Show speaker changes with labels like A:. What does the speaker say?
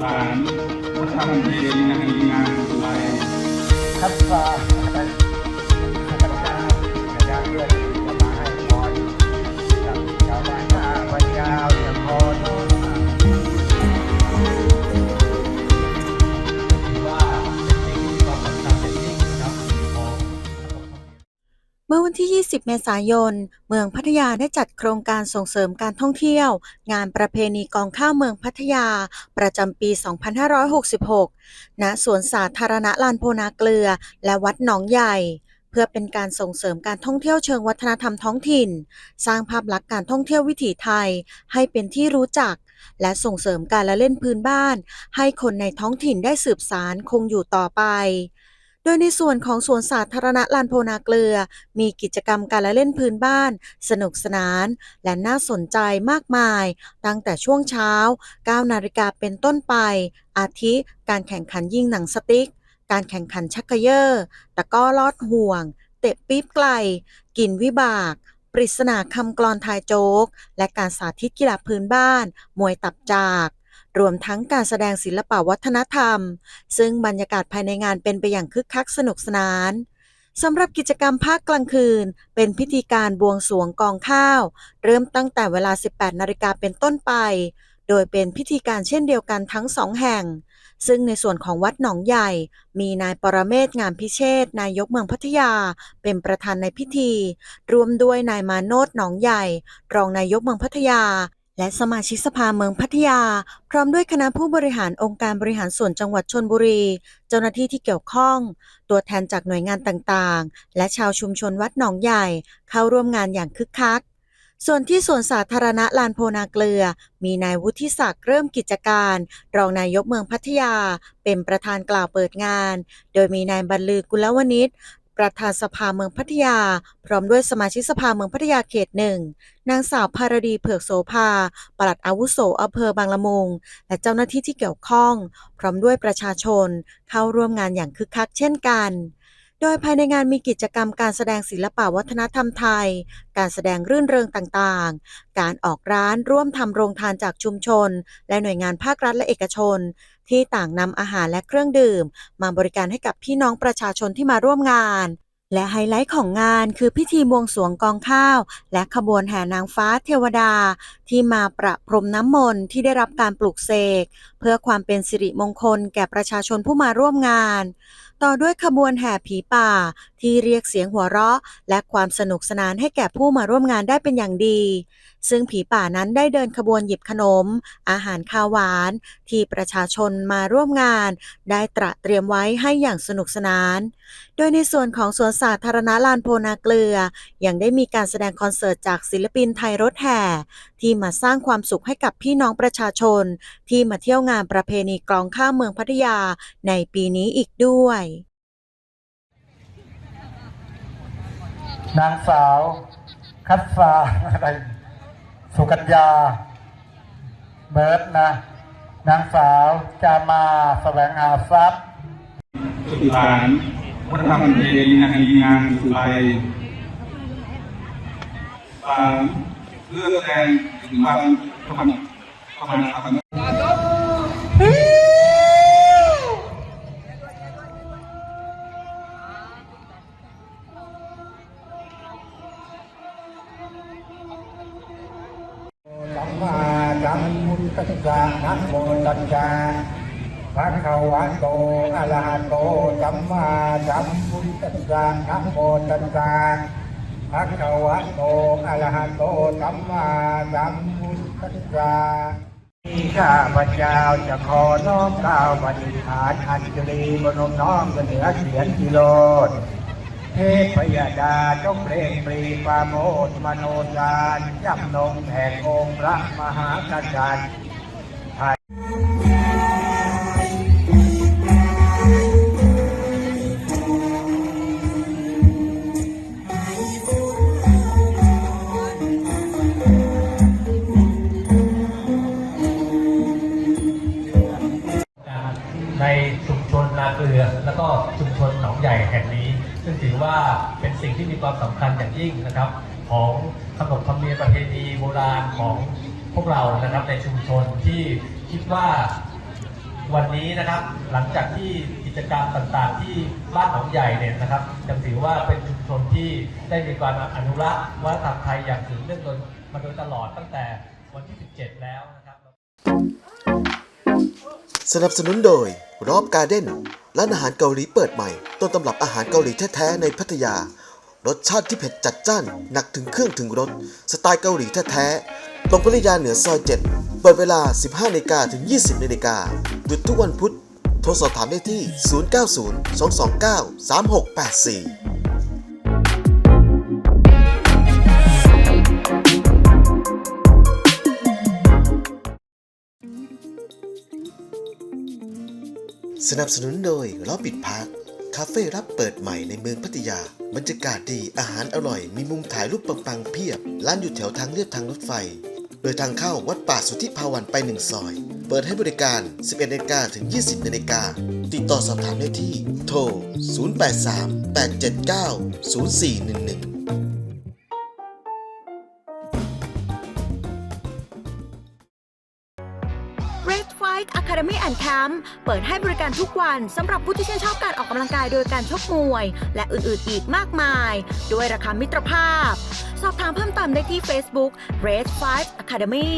A: ฐานทำเองใน
B: งานอะไรพระ
C: 20 เมษายน เมืองพัทยาได้จัดโครงการส่งเสริมการท่องเที่ยว งานประเพณีกองข้าวเมืองพัทยา ประจำปี 2566 ณ สวนสาธารณะลานโพนาเกลือ และวัดหนองใหญ่เพื่อเป็นการส่งเสริมการท่องเที่ยวเชิงวัฒนธรรมท้องถิ่น สร้างภาพลักษณ์การท่องเที่ยววิถีไทย ให้เป็นที่รู้จัก และส่งเสริมการละเล่นพื้นบ้าน ให้คนในท้องถิ่นได้สืบสารคงอยู่ต่อไป ดยในส่วนของสวนสาธารณะลานโพนาเกลือ มีกิจกรรมการละเล่นพื้นบ้าน สนุกสนาน และน่าสนใจมากมาย ตั้งแต่ช่วงเช้า 9 นาฬิกาเป็นต้นไป อาทิการแข่งขันยิงหนังสติ๊ก การแข่งขันชักเกยอร์ตะก้อลอดห่วง เตะปี๊บไกล กินวิบาก ปริศนาคำกลอนทายโจ๊ก และการสาธิตกีฬาพื้นบ้าน มวยตับจาก รวมทั้งการแสดงศิลปวัฒนธรรม ซึ่งบรรยากาศภายในงานเป็นไปอย่างคึกคักสนุกสนานสำหรับกิจกรรมภาคกลางคืน เป็นพิธีการบวงสรวงกองข้าว เริ่มตั้งแต่เวลา 18 นาฬิกาเป็นต้นไป โดยเป็นพิธีการเช่นเดียวกันทั้งสองแห่ง ซึ่งในส่วนของวัดหนองใหญ่ มีนายปรเมศงามพิเชษนายกเมืองพัทยา เป็นประธานในพิธี รวมด้วยนายมาโนดหนองใหญ่ รองนายกเมืองพัทยา และสมาชิกสภาเมืองพัทยา พร้อมด้วยคณะผู้บริหารองค์การบริหารส่วนจังหวัดชนบุรี เจ้าหน้าที่ที่เกี่ยวข้อง ตัวแทนจากหน่วยงานต่างๆ และชาวชุมชนวัดหนองใหญ่ เข้าร่วมงานอย่างคึกคัก ส่วนที่สวนสาธารณะลานโพนาเกลือ มีนายวุฒิศักดิ์เริ่มกิจการ รองนายกเมืองพัทยา เป็นประธานกล่าวเปิดงาน โดยมีนายบรรลือกุลวณิช ประธานสภาเมืองพัทยา พร้อมด้วยสมาชิกสภาเมืองพัทยาเขตหนึ่งนางสาวภารดีเผือกโสภาปลัดอาวุโสอำเภอบางละมุง และเจ้าหน้าที่ที่เกี่ยวข้อง พร้อมด้วยประชาชนเข้าร่วมงานอย่างคึกคักเช่นกัน โดยภายในงานมีกิจกรรมการแสดงศิลปะวัฒนธรรมไทย การแสดงรื่นเริงต่างๆ การออกร้านร่วมทำโรงทานจากชุมชน และหน่วยงานภาครัฐและเอกชน ที่ต่างนำอาหารและเครื่องดื่ม มาบริการให้กับพี่น้องประชาชนที่มาร่วมงาน และไฮไลท์ของงานคือพิธีบวงสรวงกองข้าว และขบวนแห่นางฟ้าเทวดา ที่มาประพรมน้ำมนต์ที่ได้รับการปลูกเสก เพื่อความเป็นสิริมงคลแก่ประชาชนผู้มาร่วมงาน ต่อด้วยขบวนแห่ผีป่า ที่เรียกเสียงหัวเราะ และความสนุกสนานให้แก่ผู้มาร่วมงานได้เป็นอย่างดี ซึ่งผีป่านั้นได้เดินขบวนหยิบขนม อาหารคาวหวาน ที่ประชาชนมาร่วมงาน ได้ตระเตรียมไว้ให้อย่างสนุกสนาน โดยในส่วนของสวนสาธารณะลานโพนาเกลือ ยังได้มีการแสดงคอนเสิร์ตจากศิลปินไทยรถแห่ที่มาสร้างความสุขให้กับพี่น้องประชาชน ที่มาเที่ยวงานประเพณีกลองข้าวเมืองพัทยาในปีนี้อีกด้วย
B: นางสาว คัตสาอะไรสุกัญญา เบิร์ดนะ นางสาว จามาแสวงหาทรัพย์
A: สุฐานพระธรรมเทศนาอีงานไปสามเพื่อแสดงถึงความพระมพระมนาค
B: สัมพุทธัสสะนะโมตัสสะภะคะวะโตอะระหะโตสัมมาสัมพุทธัสสะนะโมตัสสะภะคะวะโตอะระหะโตสัมมาสัมพุทธัสสะข้าพเจ้าจะขอน้อมกล่าวปฏิฐานอัญชลีบนมน้อมเหนือเสียนกิโลด เทพยดาจงเปล่งปรีปาโมทมโนจารจำนงแห่งองค์พระมหากษัตริย์ เป็นสิ่งที่มีความสำคัญอย่างยิ่งนะครับ ของขนบธรรมเนียมประเพณีโบราณของพวกเรานะครับในชุมชนที่คิดว่า
D: วันนี้นะครับ หลังจากที่กิจกรรมต่างๆ ที่บ้านหนองใหญ่เนี่ยนะครับยังถือว่าเป็นชุมชนที่ได้มีการอนุรักษ์วัฒนธรรมไทยอย่างถึงเรื่องมาโดยตลอดตั้งแต่วันที่ 17 แล้วนะครับ
E: สนับสนุนโดยรอบการ์เด้น ร้านอาหารเกาหลีเปิดใหม่ ต้นตำรับอาหารเกาหลีแท้ๆในพัทยา รสชาติที่เผ็ดจัดจ้าน หนักถึงเครื่องถึงรส สไตล์เกาหลีแท้ๆตรงพัทยาเหนือซอย 7 เปิดเวลา 15นาฬิกาถึง 20นาฬิกาหยุดทุกวันพุธ โทรสอบถามได้ที่ 090 229 3684 สนับสนุนโดยล้อปิดพักคาเฟ่รับเปิดใหม่ในเมืองพัทยา บรรยากาศดีอาหารอร่อย มีมุมถ่ายรูปปังๆเพียบ ร้านอยู่แถวทางเลียบทางรถไฟ โดยทางเข้าวัดป่าสุทธิภาวันไปหนึ่งซอย เปิดให้บริการ 11นาฬิกาถึง 20นาฬิกาติดต่อสอบถามได้ที่ โทร 083 879 0411
C: Red Fight Academy and Camp เปิดให้บริการทุกวันสำหรับผู้ที่ชื่นชอบการออกกำลังกายโดยการชกมวย และอื่นๆอีกมากมาย ด้วยราคามิตรภาพ สอบถามเพิ่มเติมได้ที่ Facebook Red 5 Academy